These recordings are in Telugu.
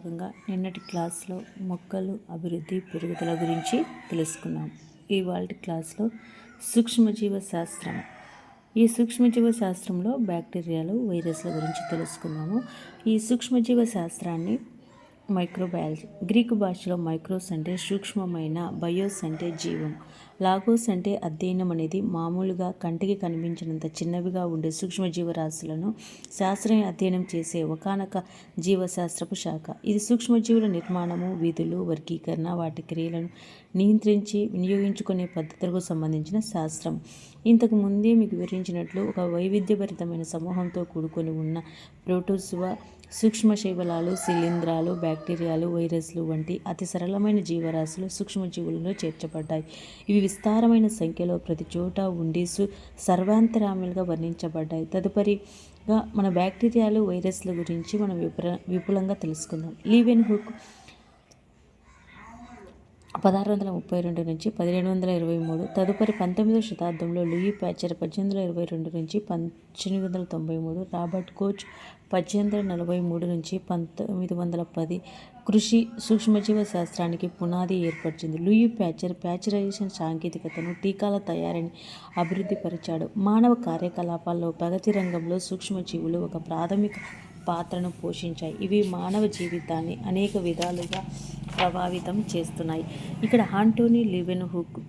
భాగంగా నిన్నటి క్లాస్లో మొక్కలు అభివృద్ధి పెరుగుదల గురించి తెలుసుకున్నాం ఇవాళ క్లాస్లో సూక్ష్మజీవ శాస్త్రం. ఈ సూక్ష్మజీవ శాస్త్రంలో బ్యాక్టీరియాలు వైరస్ల గురించి తెలుసుకున్నాము ఈ సూక్ష్మజీవ శాస్త్రాన్ని మైక్రోబయాలజీ. గ్రీకు భాషలో మైక్రోస్ అంటే సూక్ష్మమైన బయోస్ అంటే జీవం. లాగోస్ అంటే అధ్యయనం అనేది మామూలుగా కంటికి కనిపించినంత చిన్నవిగా ఉండే సూక్ష్మజీవరాశులను శాస్త్రీయ అధ్యయనం చేసే ఒకనొక జీవశాస్త్రపు శాఖ. ఇది సూక్ష్మజీవుల నిర్మాణము విధులు వర్గీకరణ వాటి క్రియలను నియంత్రించి వినియోగించుకునే పద్ధతులకు సంబంధించిన శాస్త్రం. ఇంతకు ముందే మీకు వివరించినట్లు ఒక వైవిధ్యభరితమైన సమూహంతో కూడుకొని ఉన్న ప్రోటోసువా సూక్ష్మ శైవలాలు శిలీంధ్రాలు బ్యాక్టీరియాలు వైరస్లు వంటి అతి సరళమైన జీవరాశులు సూక్ష్మజీవులలో చేర్చబడ్డాయి. ఇవి విస్తారమైన సంఖ్యలో ప్రతి చోట ఉండి సు సర్వాంతరాములుగా వర్ణించబడ్డాయి. తదుపరిగా మన బ్యాక్టీరియాలు వైరస్ల గురించి మనం విపుల విపులంగా తెలుసుకుందాం. లీవెన్ హుక్ పదహారు వందల ముప్పై రెండు నుంచి పదిహేడు వందల ఇరవై మూడు తదుపరి పంతొమ్మిదవ శతాబ్దంలో లూయి ప్యాచర్ పద్దెనిమిది వందల ఇరవై రెండు నుంచి పద్దెనిమిది వందల తొంభై మూడు రాబర్ట్ కోచ్ పద్దెనిమిది వందల నలభై మూడు నుంచి పంతొమ్మిది వందల పది కృషి సూక్ష్మజీవ శాస్త్రానికి పునాది ఏర్పరిచింది. లూయి ప్యాచర్ ప్యాచరైజేషన్ సాంకేతికతను టీకాల తయారీని అభివృద్ధి పరిచాడు మానవ కార్యకలాపాల్లో ప్రగతి రంగంలో సూక్ష్మజీవులు ఒక ప్రాథమిక పాత్రను పోషించాయి. ఇవి మానవ జీవితాన్ని అనేక విధాలుగా ప్రభావితం చేస్తున్నాయి. ఇక్కడ హాంటోనీ లివెన్ హుక్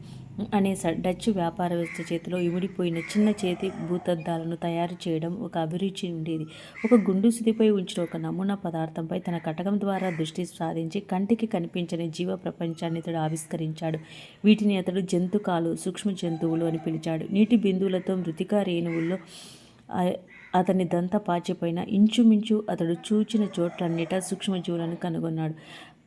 అనే డచ్ వ్యాపారవేత్త చేతిలో ఇమిడిపోయిన చిన్న చేతి భూతద్దాలను తయారు చేయడం ఒక అభిరుచి ఉండేది. ఒక గుండు సుదిపై ఉంచిన ఒక నమూనా పదార్థంపై తన కటకం ద్వారా దృష్టి సాధించి కంటికి కనిపించని జీవ ప్రపంచాన్ని అతడు ఆవిష్కరించాడు. వీటిని అతడు జంతుకాలు సూక్ష్మ జంతువులు అని పిలిచాడు. నీటి బిందువులతో మృతికా రేణువుల్లో అతని దంత పాచిపోయిన ఇంచుమించు అతడు చూచిన చోట్లన్నిట సూక్ష్మజీవులను కనుగొన్నాడు.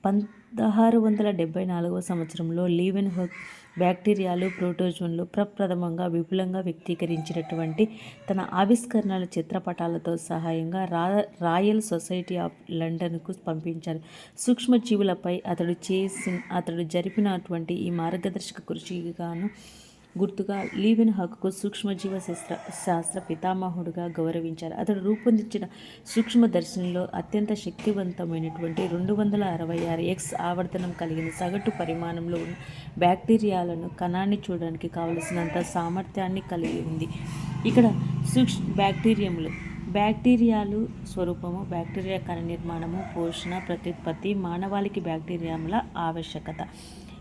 పదహారు వందల డెబ్బై నాలుగవ సంవత్సరంలో లీవెన్ హోక్ బ్యాక్టీరియాలు ప్రోటోజోన్లు ప్రప్రథమంగా విపులంగా వ్యక్తీకరించినటువంటి తన ఆవిష్కరణల చిత్రపటాలతో సహాయంగా రా రాయల్ సొసైటీ ఆఫ్ లండన్కు పంపించారు. సూక్ష్మజీవులపై అతడు చేసి అతడు జరిపినటువంటి ఈ మార్గదర్శక కృషిగాను గుర్తుగా లీవెన్ హక్కు సూక్ష్మజీవ శాస్త్ర శాస్త్ర పితామహుడుగా గౌరవించారు. అతడు రూపొందించిన సూక్ష్మదర్శినిలో అత్యంత శక్తివంతమైనటువంటి రెండు వందల అరవై ఆరు ఎక్స్ ఆవర్తనం కలిగిన సగటు పరిమాణంలో ఉన్న బ్యాక్టీరియాలను కణాన్ని చూడడానికి కావలసినంత సామర్థ్యాన్ని కలిగి ఉంది. ఇక్కడ సూక్ష్ బ్యాక్టీరియములు బ్యాక్టీరియాలు స్వరూపము బ్యాక్టీరియా కణ నిర్మాణము పోషణ ప్రత్యుత్పత్తి మానవాళికి బ్యాక్టీరియాల ఆవశ్యకత.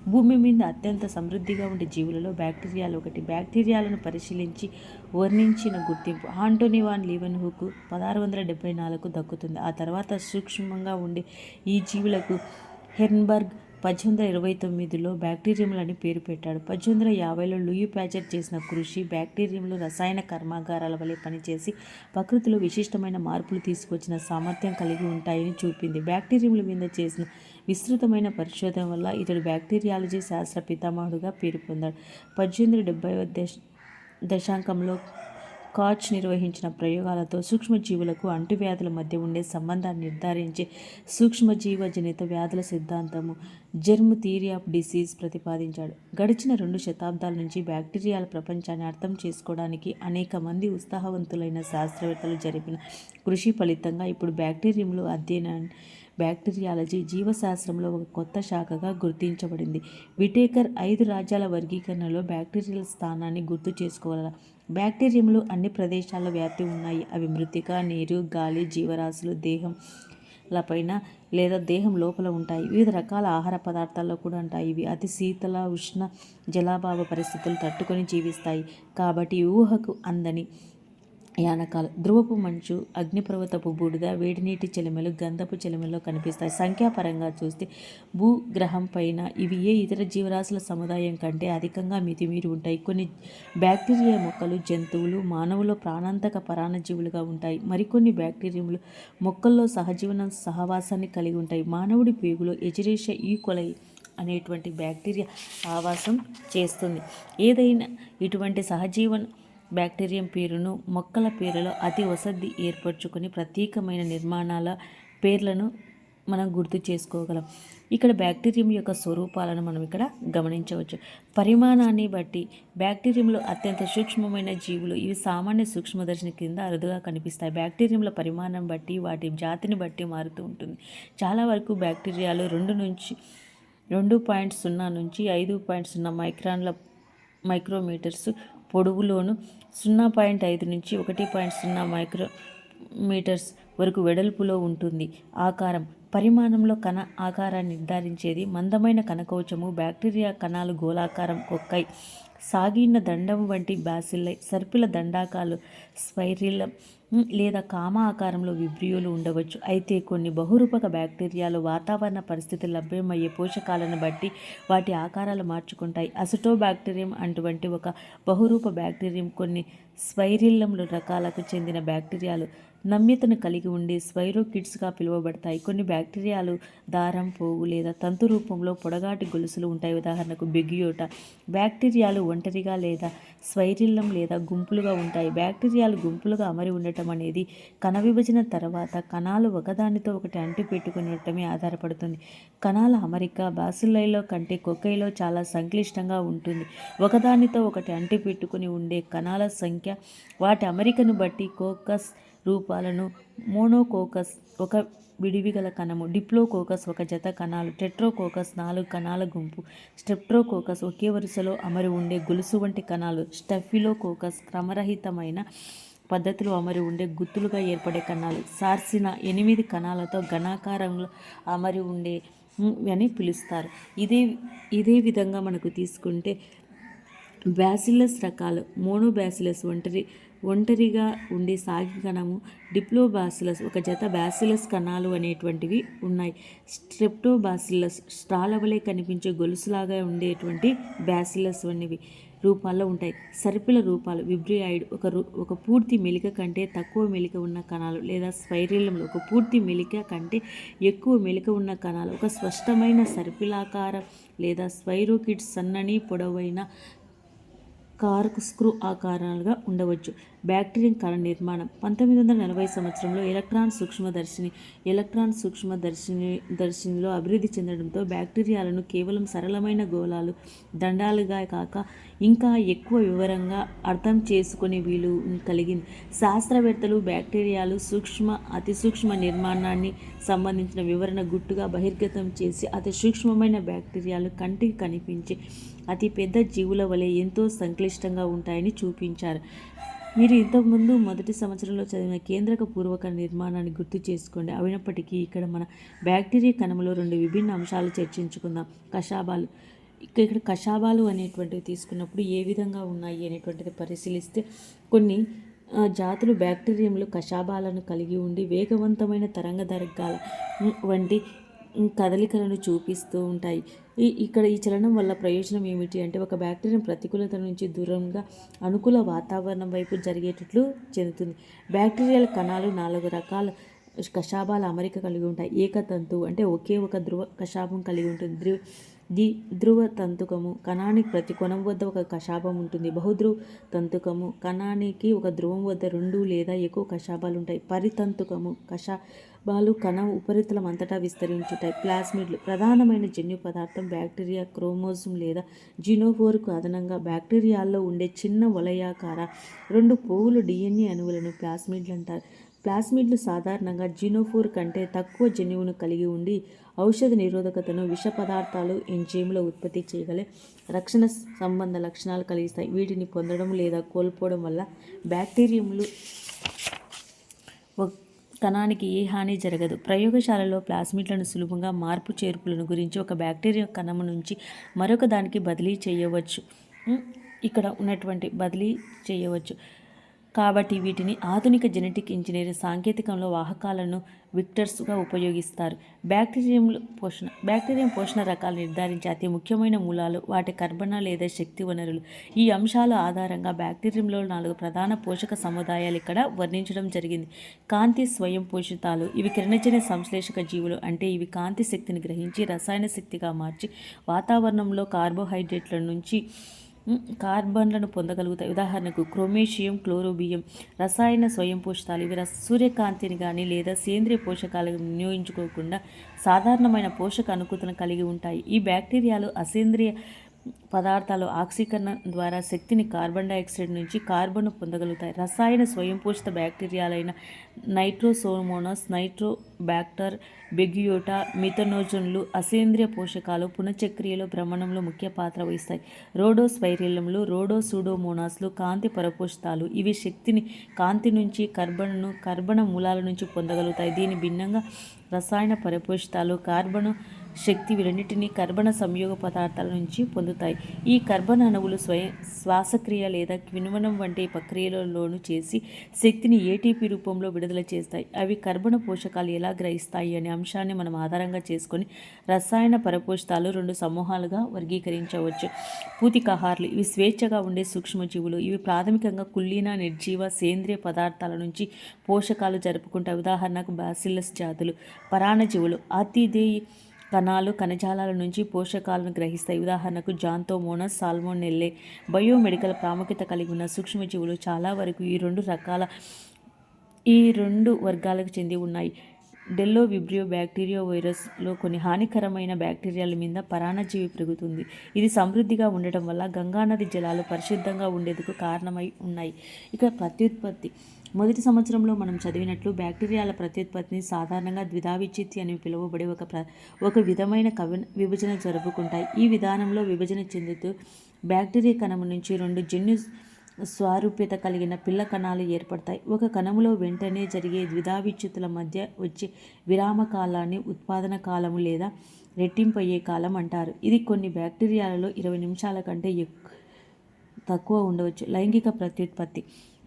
భూమి మీద అత్యంత సమృద్ధిగా ఉండే జీవులలో బ్యాక్టీరియాలు ఒకటి. బ్యాక్టీరియాలను పరిశీలించి వర్ణించిన గుర్తింపు. ఆంటోనీ వాన్ లీవెన్ హుక్ పదహారు వందల డెబ్బై నాలుగు దక్కుతుంది. ఆ తర్వాత సూక్ష్మంగా ఉండే ఈ జీవులకు హెర్న్బర్గ్ పద్దెనిమిది వందల ఇరవై తొమ్మిదిలో బ్యాక్టీరియంలని పేరు పెట్టాడు. పద్దెనిమిది వందల యాభైలో లూయి ప్యాచర్ చేసిన కృషి బ్యాక్టీరియంలు రసాయన కర్మాగారాల వలె పనిచేసి ప్రకృతిలో విశిష్టమైన మార్పులు తీసుకొచ్చిన సామర్థ్యం కలిగి ఉంటాయని చూపింది. బ్యాక్టీరియంల మీద చేసిన విస్తృతమైన పరిశోధన వల్ల ఇతడు బ్యాక్టీరియాలజీ శాస్త్ర పితామహుడుగా పేరు పొందాడు. పద్దెనిమిది డెబ్బై దశ దశాంకంలో కాచ్ నిర్వహించిన ప్రయోగాలతో సూక్ష్మజీవులకు అంటువ్యాధుల మధ్య ఉండే సంబంధాన్ని నిర్ధారించే సూక్ష్మజీవజనిత వ్యాధుల సిద్ధాంతము జెర్మ్ థియరీ ఆఫ్ డిసీజ్ ప్రతిపాదించాడు. గడిచిన రెండు శతాబ్దాల నుంచి బ్యాక్టీరియాల ప్రపంచాన్ని అర్థం చేసుకోవడానికి అనేక మంది ఉత్సాహవంతులైన శాస్త్రవేత్తలు జరిపిన కృషి ఫలితంగా ఇప్పుడు బ్యాక్టీరియంలు అధ్యయనాన్ని బ్యాక్టీరియాలజీ జీవశాస్త్రంలో ఒక కొత్త శాఖగా గుర్తించబడింది. విటేకర్ ఐదు రాజ్యాల వర్గీకరణలో బ్యాక్టీరియల్ స్థానాన్ని గుర్తు చేసుకోగల బ్యాక్టీరియంలు అన్ని ప్రదేశాల్లో వ్యాప్తి ఉన్నాయి. అవి మృతిక నీరు గాలి జీవరాశులు దేహం లపైన లేదా దేహం లోపల ఉంటాయి. వివిధ రకాల ఆహార పదార్థాల్లో కూడా ఉంటాయి. ఇవి అతి శీతల ఉష్ణ జలాభావ పరిస్థితులు తట్టుకొని జీవిస్తాయి. కాబట్టి ఊహకు అందని యానకాలు. ధ్రువపు మంచు అగ్నిపర్వతపు బూడిద వేడినీటి చెలిమెలు గంధపు చెలిమెల్లో కనిపిస్తాయి. సంఖ్యాపరంగా చూస్తే భూగ్రహం పైన ఇవి ఏ ఇతర జీవరాశుల సముదాయం కంటే అధికంగా మితిమీరి ఉంటాయి. కొన్ని బ్యాక్టీరియా మొక్కలు జంతువులు మానవులు ప్రాణాంతక పరాణజీవులుగా ఉంటాయి. మరికొన్ని బ్యాక్టీరియాలు మొక్కల్లో సహజీవన సహవాసాన్ని కలిగి ఉంటాయి. మానవుడి పేగులో ఎజిరేష ఈ కొలై అనేటువంటి బ్యాక్టీరియా ఆవాసం చేస్తుంది. ఏదైనా ఇటువంటి సహజీవన బ్యాక్టీరియం పేరును మొక్కల పేరులో అతి వసతి ఏర్పరచుకొని ప్రత్యేకమైన నిర్మాణాల పేర్లను మనం గుర్తు చేసుకోగలం. ఇక్కడ బ్యాక్టీరియం యొక్క స్వరూపాలను మనం ఇక్కడ గమనించవచ్చు. పరిమాణాన్ని బట్టి బ్యాక్టీరియంలో అత్యంత సూక్ష్మమైన జీవులు ఇవి సామాన్య సూక్ష్మదర్శిని కింద అరుదుగా కనిపిస్తాయి. బ్యాక్టీరియంల పరిమాణం బట్టి వాటి జాతిని బట్టి మారుతూ ఉంటుంది. చాలా వరకు బ్యాక్టీరియాలు రెండు నుంచి రెండు పాయింట్ సున్నా నుంచి ఐదు పాయింట్ సున్నా మైక్రాన్ల మైక్రోమీటర్స్ పొడవులోను సున్నా పాయింట్ ఐదు నుంచి ఒకటి పాయింట్ సున్నా మైక్రో మీటర్స్ వరకు వెడల్పులో ఉంటుంది. ఆకారం పరిమాణంలో కణ ఆకారాన్ని నిర్ధారించేది మందమైన కణకవచము బ్యాక్టీరియా కణాలు గోళాకారం కొక్కై సాగిన దండం వంటి బ్యాసిల్లై సర్పిల దండాకాలు స్పైరిల్ లేదా కామ ఆకారంలో విబ్రియోలు ఉండవచ్చు. అయితే కొన్ని బహురూపక బ్యాక్టీరియాలు వాతావరణ పరిస్థితి లభ్యమయ్యే పోషకాలను బట్టి వాటి ఆకారాలు మార్చుకుంటాయి. అసిటో బ్యాక్టీరియం అటువంటి ఒక బహురూప బ్యాక్టీరియం కొన్ని స్పైరిల్లంలు రకాలకు చెందిన బ్యాక్టీరియాలు నమ్యతను కలిగి ఉండి స్వైరోకిడ్స్గా పిలువబడతాయి. కొన్ని బ్యాక్టీరియాలు దారం పోగు లేదా తంతు రూపంలో పొడగాటి గొలుసులు ఉంటాయి. ఉదాహరణకు బెగియోట బ్యాక్టీరియాలు ఒంటరిగా లేదా స్వైరిల్లం లేదా గుంపులుగా ఉంటాయి. బ్యాక్టీరియాలు గుంపులుగా అమరి ఉండటం అనేది కణ విభజన తర్వాత కణాలు ఒకదానితో ఒకటి అంటి పెట్టుకునటమే ఆధారపడుతుంది. కణాల అమరిక బాసిల్లైలో కంటే కొక్కైలో చాలా సంక్లిష్టంగా ఉంటుంది. ఒకదానితో ఒకటి అంటి పెట్టుకుని ఉండే కణాల సంఖ్య వాటి అమరికను బట్టి కోకస్ రూపాలను మోనోకోకస్ ఒక విడివిగల కణము డిప్లోకోకస్ ఒక జత కణాలు టెట్రోకోకస్ నాలుగు కణాల గుంపు స్టెప్ట్రోకోకస్ ఒకే వరుసలో అమరి ఉండే గొలుసు వంటి కణాలు స్టఫిలోకోకస్ క్రమరహితమైన పద్ధతిలో అమరి ఉండే గుత్తులుగా ఏర్పడే కణాలు సార్సిన ఎనిమిది కణాలతో ఘనాకారంలో అమరి ఉండే అని పిలుస్తారు. ఇదే ఇదే విధంగా మనకు తీసుకుంటే బ్యాసిలస్ రకాలు మోనోబ్యాసిలస్ ఒంటరి ఒంటరిగా ఉండే సాగి కణము డిప్లోబాసిలస్ ఒక జత బ్యాసిలస్ కణాలు అనేటువంటివి ఉన్నాయి. స్ట్రెప్టోబాసిలస్ స్ట్రాల వలె కనిపించే గొలుసులాగా ఉండేటువంటి బ్యాసిలస్ అనేవి రూపాల్లో ఉంటాయి. సర్పిల రూపాలు విబ్రియాయిడ్ ఒక ఒక పూర్తి మెలిక కంటే తక్కువ మెలిక ఉన్న కణాలు లేదా స్పైరిలంలో ఒక పూర్తి మెలిక కంటే ఎక్కువ మెలిక ఉన్న కణాలు ఒక స్పష్టమైన సర్పిలాకార లేదా స్పైరోకిడ్ సన్నని పొడవైన కార్క్ స్క్రూ ఆకారాలుగా ఉండవచ్చు. బ్యాక్టీరియం కణ నిర్మాణం. పంతొమ్మిది వందల నలభై సంవత్సరంలో ఎలక్ట్రాన్ సూక్ష్మదర్శిని ఎలక్ట్రాన్ సూక్ష్మదర్శిని దర్శినిలో అభివృద్ధి చెందడంతో బ్యాక్టీరియాలను కేవలం సరళమైన గోళాలు దండాలుగా కాక ఇంకా ఎక్కువ వివరంగా అర్థం చేసుకునే వీలు కలిగింది. శాస్త్రవేత్తలు బ్యాక్టీరియాలు సూక్ష్మ అతి సూక్ష్మ నిర్మాణాన్ని సంబంధించిన వివరణ గుట్టుగా బహిర్గతం చేసి అతి సూక్ష్మమైన బ్యాక్టీరియాలు కంటికి కనిపించే అతి పెద్ద జీవుల వలె ఎంతో సంక్లిష్టంగా ఉంటాయని చూపించారు. మీరు ఇంతకుముందు మొదటి సంవత్సరంలో చదివిన కేంద్రక పూర్వక నిర్మాణాన్ని గుర్తు చేసుకోండి. అయినప్పటికీ ఇక్కడ మన బ్యాక్టీరియా కణంలో రెండు విభిన్న అంశాలు చర్చించుకుందాం. కషాబాలు ఇక్కడ కషాబాలు అనేటువంటివి తీసుకున్నప్పుడు ఏ విధంగా ఉన్నాయి అనేటువంటిది పరిశీలిస్తే కొన్ని జాతులు బ్యాక్టీరియంలో కషాబాలను కలిగి ఉండి వేగవంతమైన తరంగదర్గాల వంటి కదలికలను చూపిస్తూ ఉంటాయి. ఈ ఇక్కడ ఈ చలనం వల్ల ప్రయోజనం ఏమిటి అంటే ఒక బ్యాక్టీరియా ప్రతికూలత నుంచి దూరంగా అనుకూల వాతావరణం వైపు జరిగేటట్లు చెందుతుంది. బ్యాక్టీరియల్ కణాలు నాలుగు రకాల కషాబాల అమరిక కలిగి ఉంటాయి. ఏకతంతు అంటే ఒకే ఒక ధ్రువ కషాబం కలిగి ఉంటుంది. ధ్రువ ది ధ్రువ తంతుకము కణానికి ప్రతి కొనం వద్ద ఒక కషాపం ఉంటుంది. బహుధ్రువ తంతుకము కణానికి ఒక ధ్రువం వద్ద రెండు లేదా ఎక్కువ కషాపాలు ఉంటాయి. పరితంతుకము కషా కషాబాలు కణ ఉపరితలం అంతటా విస్తరించుటాయి ప్లాస్మిడ్లు ప్రధానమైన జన్యు పదార్థం బ్యాక్టీరియా క్రోమోజోమ్ లేదా జినోఫోర్కు అదనంగా బ్యాక్టీరియాల్లో ఉండే చిన్న వలయాకార రెండు పోగులు డిఎన్ఏ అణువులను ప్లాస్మిడ్లు అంటారు ప్లాస్మిడ్లు సాధారణంగా జినోఫోర్ కంటే తక్కువ జన్యువును కలిగి ఉండి ఔషధ నిరోధకతను విష పదార్థాలు ఎంజైమ్ల ఉత్పత్తి చేయగలే రక్షణ సంబంధ లక్షణాలు కలిగిస్తాయి. వీటిని పొందడం లేదా కోల్పోవడం వల్ల బ్యాక్టీరియంలు కణానికి ఏ హాని జరగదు. ప్రయోగశాలలో ప్లాస్మిడ్లను సులభంగా మార్పు చేర్పులను గురించి ఒక బ్యాక్టీరియా కణము నుంచి మరొక దానికి బదిలీ చేయవచ్చు. ఇక్కడ ఉన్నటువంటి బదిలీ చేయవచ్చు. కాబట్టి వీటిని ఆధునిక జెనెటిక్ ఇంజనీరింగ్ సాంకేతికంలో వాహకాలను విక్టర్స్గా ఉపయోగిస్తారు. బ్యాక్టీరియంలు పోషణ బ్యాక్టీరియం పోషణ రకాలు నిర్ధారించే అతి ముఖ్యమైన మూలాలు వాటి కర్బన లేదా శక్తి వనరులు. ఈ అంశాల ఆధారంగా బ్యాక్టీరియంలో నాలుగు ప్రధాన పోషక సముదాయాలు ఇక్కడ వర్ణించడం జరిగింది. కాంతి స్వయం పోషితాలు. ఇవి కిరణజన్య సంశ్లేషక జీవులు అంటే ఇవి కాంతి శక్తిని గ్రహించి రసాయన శక్తిగా మార్చి వాతావరణంలో కార్బోహైడ్రేట్ల నుంచి కార్బన్లను పొందగలుగుతాయి. ఉదాహరణకు క్రోమేషియం క్లోరోబియం రసాయన స్వయం పోషకాలు ఇవి సూర్యకాంతిని కానీ లేదా సేంద్రియ పోషకాలను వినియోగించుకోకుండా సాధారణమైన పోషక అనుకూతను కలిగి ఉంటాయి. ఈ బ్యాక్టీరియాలు అసేంద్రియ పదార్థాలు ఆక్సీకరణ ద్వారా శక్తిని కార్బన్ డైఆక్సైడ్ నుంచి కార్బన్ పొందగలుగుతాయి. రసాయన స్వయంపోషిత బ్యాక్టీరియాలైన నైట్రోసోమోనస్ నైట్రోబ్యాక్టర్ బెగ్యూటా మిథనోజన్లు అసేంద్రియ పోషకాలు పునఃచక్రియలో భ్రమణంలో ముఖ్య పాత్ర వహిస్తాయి. రోడోస్పైరిలంలు రోడోసూడోమోనాస్లు కాంతి పరపోషితాలు ఇవి శక్తిని కాంతి నుంచి కర్బనను కర్బన మూలాల నుంచి పొందగలుగుతాయి. దీని భిన్నంగా రసాయన పరపోషితాలు కార్బను శక్తి రెండింటినీ కర్బన సంయోగ పదార్థాల నుంచి పొందుతాయి. ఈ కర్బన అణువులు స్వయం శ్వాసక్రియ లేదా కిణ్వనం వంటి ప్రక్రియలలోను చేసి శక్తిని ఏటీపీ రూపంలో విడుదల చేస్తాయి. అవి కర్బన పోషకాలు ఎలా గ్రహిస్తాయి అనే అంశాన్ని మనం ఆధారంగా చేసుకొని రసాయన పరపోషితాలు రెండు సమూహాలుగా వర్గీకరించవచ్చు. పూతికాహారులు ఇవి స్వేచ్ఛగా ఉండే సూక్ష్మజీవులు ఇవి ప్రాథమికంగా కుల్లీన నిర్జీవ సేంద్రియ పదార్థాల నుంచి పోషకాలు జరుపుకుంటాయి. ఉదాహరణకు బాసిల్లస్ జాతులు పరాణజీవులు అతిథేయ కణాలు కణజాలాల నుంచి పోషకాలను గ్రహిస్తాయి. ఉదాహరణకు జాంతోమోనస్ సాల్మోనెల్లే బయోమెడికల్ ప్రాముఖ్యత కలిగి ఉన్న సూక్ష్మజీవులు చాలా వరకు ఈ రెండు రకాల ఈ రెండు వర్గాలకు చెంది ఉన్నాయి. డెల్లో విబ్రియో బ్యాక్టీరియో వైరస్లో కొన్ని హానికరమైన బ్యాక్టీరియాల మీద పరాణజీవి పెరుగుతుంది. ఇది సమృద్ధిగా ఉండటం వల్ల గంగానది జలాలు పరిశుద్ధంగా ఉండేందుకు కారణమై ఉన్నాయి. ఇక ప్రత్యుత్పత్తి. మొదటి సంవత్సరంలో మనం చదివినట్లు బ్యాక్టీరియాల ప్రత్యుత్పత్తిని సాధారణంగా ద్విధావిచ్చిత్తి అని పిలువబడే ఒక ప్ర ఒక విధమైన కవి విభజన జరుపుకుంటాయి. ఈ విధానంలో విభజన చెందుతూ బ్యాక్టీరియా కణము నుంచి రెండు జన్యు స్వారూప్యత కలిగిన పిల్ల కణాలు ఏర్పడతాయి. ఒక కణములో వెంటనే జరిగే ద్విధావిచ్యుతుల మధ్య వచ్చే విరామ కాలాన్ని ఉత్పాదన కాలము లేదా రెట్టింపయ్యే కాలం అంటారు. ఇది కొన్ని బ్యాక్టీరియాలలో ఇరవై నిమిషాల కంటే ఎక్కువ తక్కువ ఉండవచ్చు. లైంగిక ప్రత్యుత్పత్తి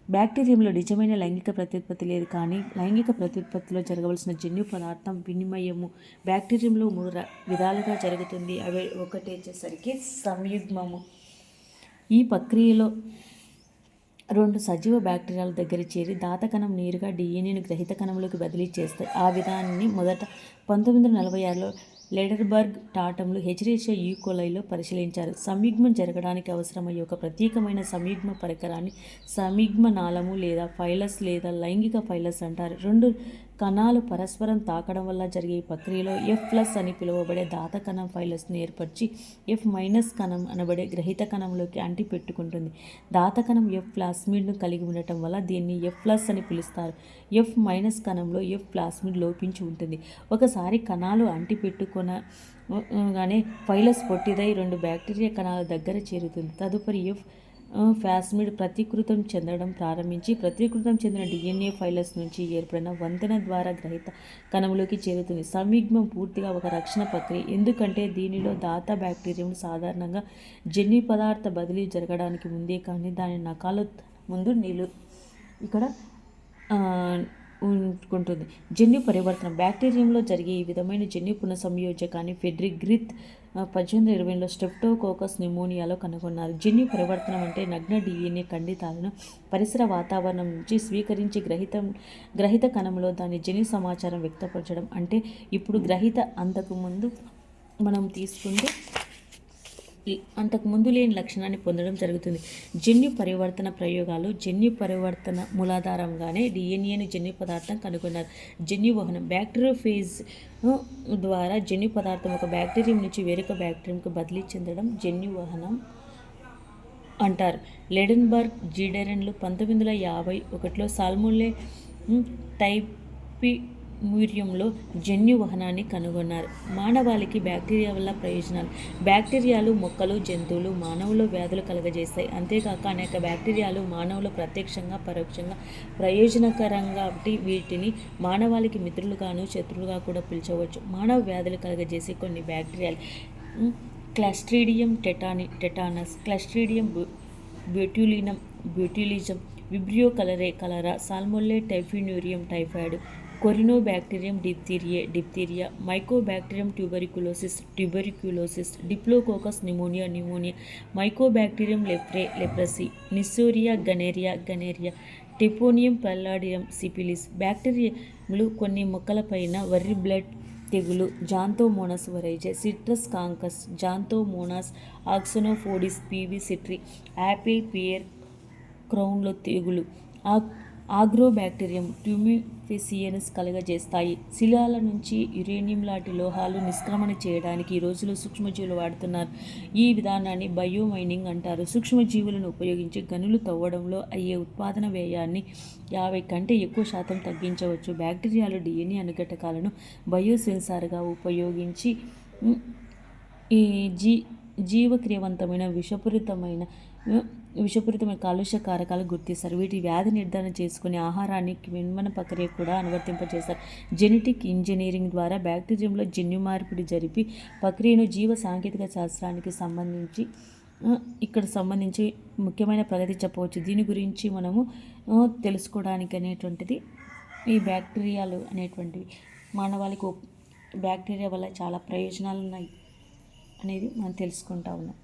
బ్యాక్టీరియంలో నిజమైన లైంగిక ప్రత్యుత్పత్తి లేదు కానీ లైంగిక ప్రత్యుత్పత్తిలో జరగవలసిన జన్యు పదార్థం వినిమయము బ్యాక్టీరియంలో మూడు విధాలుగా జరుగుతుంది. అవి ఒకటి వచ్చేసరికి సంయుగ్మము. ఈ ప్రక్రియలో రెండు సజీవ బ్యాక్టీరియాల దగ్గర చేరి దాతకణం నేరుగా డిఎన్ఏను గ్రహీత కణంలోకి బదిలీ చేస్తాయి. ఆ విధానాన్ని మొదట పంతొమ్మిది వందల నలభై ఆరులో లెడర్బర్గ్ టాటంలు హెచ్రేషియా యూకోలైలో పరిశీలించారు. సంయుగ్మం జరగడానికి అవసరమయ్యే ఒక ప్రత్యేకమైన సంయుగ్మ పరికరాన్ని సంయుగ్మ నాళము లేదా ఫైలస్ లేదా లైంగిక ఫైలస్ అంటారు. రెండు కణాలు పరస్పరం తాకడం వల్ల జరిగే ఈ ప్రక్రియలో ఎఫ్ ప్లస్ అని పిలువబడే దాత కణం ఫైలస్ను ఏర్పరిచి ఎఫ్ మైనస్ కణం అనబడే గ్రహీత కణంలోకి అంటి పెట్టుకుంటుంది. దాత కణం ఎఫ్ ప్లాస్మిడ్ను కలిగి ఉండటం వల్ల దీన్ని ఎఫ్ ప్లస్ అని పిలుస్తారు. ఎఫ్ మైనస్ కణంలో ఎఫ్ ప్లాస్మిడ్ లోపించి ఉంటుంది. ఒకసారి కణాలు అంటి పెట్టుకున్న గానే ఫైలస్ పొట్టిదై రెండు బ్యాక్టీరియా కణాల దగ్గర చేరుతుంది. తదుపరి ఎఫ్ ఫ్యాస్మిడ్ ప్రతికృతం చెందడం ప్రారంభించి ప్రతికృతం చెందిన డిఎన్ఏ ఫైలస్ నుంచి ఏర్పడిన వంతెన ద్వారా గ్రహీత కణంలోకి చేరుతుంది. సంయుగ్మం పూర్తిగా ఒక రక్షణ ప్రక్రియ. ఎందుకంటే దీనిలో దాత బ్యాక్టీరియం సాధారణంగా జన్యు పదార్థ బదిలీ జరగడానికి ముందే కానీ దాని నకాల ముందు నీళ్ళు ఇక్కడ ఉంటుంది జన్యు పరివర్తన. బ్యాక్టీరియంలో జరిగే ఈ విధమైన జన్యు పునఃసంయోజకాన్ని ఫెడ్రిక్ గ్రిత్ పద్దెనిమిది ఇరవైలో స్టెప్టోకోకస్ నిమోనియాలో కనుగొన్నారు. జన్యు పరివర్తనం అంటే నగ్న డిఎన్ఏ ఖండితాలను పరిసర వాతావరణం నుంచి స్వీకరించి గ్రహితం గ్రహిత కణంలో దాని జన్యు సమాచారం వ్యక్తపరచడం అంటే ఇప్పుడు గ్రహిత అంతకుముందు మనం తీసుకుంటే అంతకుముందు లేని లక్షణాన్ని పొందడం జరుగుతుంది. జన్యు పరివర్తన ప్రయోగాలు జన్యు పరివర్తన మూలాధారంగానే డిఎన్ఏను జన్యు పదార్థం కనుగొన్నారు. జన్యు వహనం బ్యాక్టీరియోఫేజ్ ద్వారా జన్యు పదార్థం ఒక బ్యాక్టీరియం నుంచి వేరొక బ్యాక్టీరియంకు బదిలీ చెందడం జన్యు వహనం అంటారు. లెడెన్బర్గ్ జీడెరన్లు పంతొమ్మిది వందల యాభై ఒకటిలో సాల్మోలే టైపి మ్యూరియంలో జన్యు వహనాన్ని కనుగొన్నారు. మానవాళికి బ్యాక్టీరియా వల్ల ప్రయోజనాలు. బ్యాక్టీరియాలు మొక్కలు జంతువులు మానవులు వ్యాధులు కలుగజేస్తాయి. అంతేకాక అనేక బ్యాక్టీరియాలు మానవులు ప్రత్యక్షంగా పరోక్షంగా ప్రయోజనకరంగా వీటిని మానవాళికి మిత్రులుగాను శత్రులుగా కూడా పిలిచవచ్చు. మానవ వ్యాధులు కలుగజేసే కొన్ని బ్యాక్టీరియాలు. Clostridium Clostridium tetani tetanus Clostridium botulinum botulism vibrio cholerae cholera salmonella typhimurium typhoid corynebacterium diphtheriae diphtheria mycobacterium tuberculosis tuberculosis diplococcus pneumoniae pneumonia mycobacterium leprae leprosy neisseria gonorrhoeae gonorrhoea treponema pallidum syphilis బ్యాక్టీరియాలు కొన్ని మొక్కలపైన వర్రి బ్లడ్ తెగులు xanthomonas oryzae citrus canker xanthomonas axonopodis P V citri apple pear క్రౌన్లో తెగులు ఆ- ఆగ్రోబ్యాక్టీరియం ట్యూమిఫిసియన్స్ కలుగజేస్తాయి. శిలాల నుంచి యురేనియం లాంటి లోహాలు నిష్క్రమణ చేయడానికి ఈ రోజుల్లో సూక్ష్మజీవులు వాడుతున్నారు. ఈ విధానాన్ని బయోమైనింగ్ అంటారు. సూక్ష్మజీవులను ఉపయోగించి గనులు తవ్వడంలో అయ్యే ఉత్పాదన వ్యయాన్ని యాభై కంటే ఎక్కువ శాతం తగ్గించవచ్చు. బ్యాక్టీరియాలు డిఎన్ఏ అనుఘటకాలను బయోసెన్సార్గా ఉపయోగించి ఈ జీ జీవక్రియవంతమైన విషపూరితమైన విషపూరితమైన కాలుష్య కారకాలు గుర్తిస్తారు. వీటి వ్యాధి నిర్ధారణ చేసుకునే ఆహారాన్ని కిణ్మన ప్రక్రియ కూడా అనువర్తింపజేస్తారు. జెనెటిక్ ఇంజనీరింగ్ ద్వారా బ్యాక్టీరియంలో జన్యు మార్పిడి జరిపి ప్రక్రియను జీవ సాంకేతిక శాస్త్రానికి సంబంధించి ఇక్కడ సంబంధించి ముఖ్యమైన ప్రగతి చెప్పవచ్చు. దీని గురించి మనము తెలుసుకోవడానికి అనేటువంటిది ఈ బ్యాక్టీరియాలు అనేటువంటివి. మానవాళికి బ్యాక్టీరియా వల్ల చాలా ప్రయోజనాలు ఉన్నాయి అనేది మనం తెలుసుకుంటా ఉన్నాం.